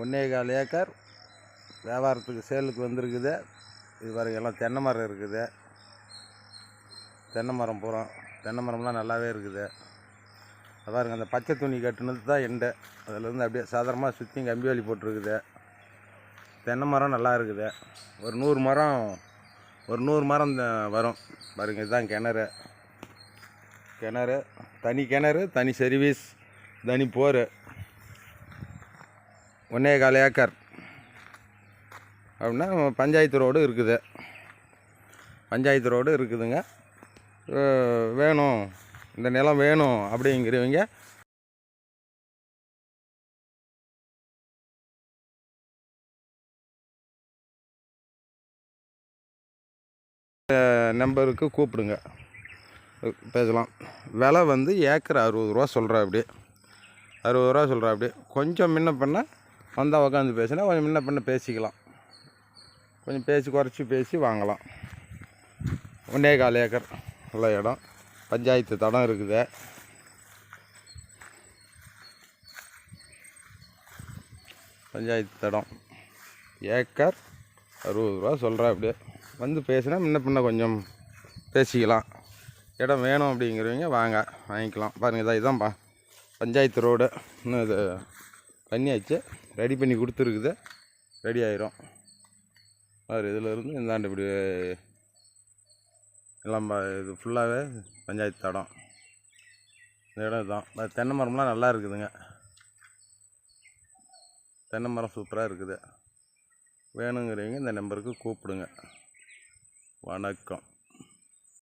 ஒன்றே கால் ஏக்கர் வியாபாரத்துக்கு சேலுக்கு வந்திருக்குது. இது பாருங்க எல்லாம் தென்னை மரம் இருக்குது. தென்னை மரம் பூரம் தென்னை மரம்லாம் நல்லாவே இருக்குது. அது பாருங்க அந்த பச்சை துணி கட்டுனது தான் எண்டை. அதிலேருந்து அப்படியே சாதாரணமாக சுற்றி கம்பி வலி போட்டிருக்குது. தென்னை மரம் நல்லா இருக்குது. ஒரு நூறு மரம் ஒரு நூறு மரம் வரும். பாருங்கள் இதுதான் கிணறு. கிணறு தனி கிணறு தனி சர்வீஸ் தனி போர். ஒன்றே கால் ஏக்கர். அப்படின்னா பஞ்சாயத்து ரோடு இருக்குது. பஞ்சாயத்து ரோடு இருக்குதுங்க. வேணும். இந்த நிலம் வேணும் அப்படிங்கிறவங்க நம்பருக்கு கூப்பிடுங்க. பேசலாம். விலை வந்து ஏக்கர் அறுபது ரூபா சொல்கிறா அப்படி அறுபது ரூபா சொல்கிறா அப்படி கொஞ்சம் முன்ன பண்ணால் வந்தால் உட்காந்து பேசினா கொஞ்சம் முன்ன பின்ன பேசிக்கலாம். கொஞ்சம் பேசி குறைச்சி பேசி வாங்கலாம். ஒன்றே கால் ஏக்கர் உள்ள இடம். பஞ்சாயத்து தடம் இருக்குது. பஞ்சாயத்து தடம். ஏக்கர் அறுபது ரூபா சொல்கிறா அப்படியே. வந்து பேசினா முன்ன பின்ன கொஞ்சம் பேசிக்கலாம். இடம் வேணும் அப்படிங்கிறவங்க வாங்க வாங்கிக்கலாம். பாருங்கள் இதான் இதான்ப்பா பஞ்சாயத்து ரோடு. இன்னும் இது பண்ணியாச்சு. ரெடி பண்ணி கொடுத்துருக்குது. ரெடி ஆயிரும். பாரு இதிலிருந்து இந்தாண்டு இப்படி எல்லாம் இது ஃபுல்லாகவே பஞ்சாயத்து தடம். இந்த இடம் இதுதான். தென்னை மரம்லாம் நல்லா இருக்குதுங்க. தென்னை மரம் சூப்பராக இருக்குது. வேணுங்கிறவங்க இந்த நம்பருக்கு கூப்பிடுங்க. வணக்கம்.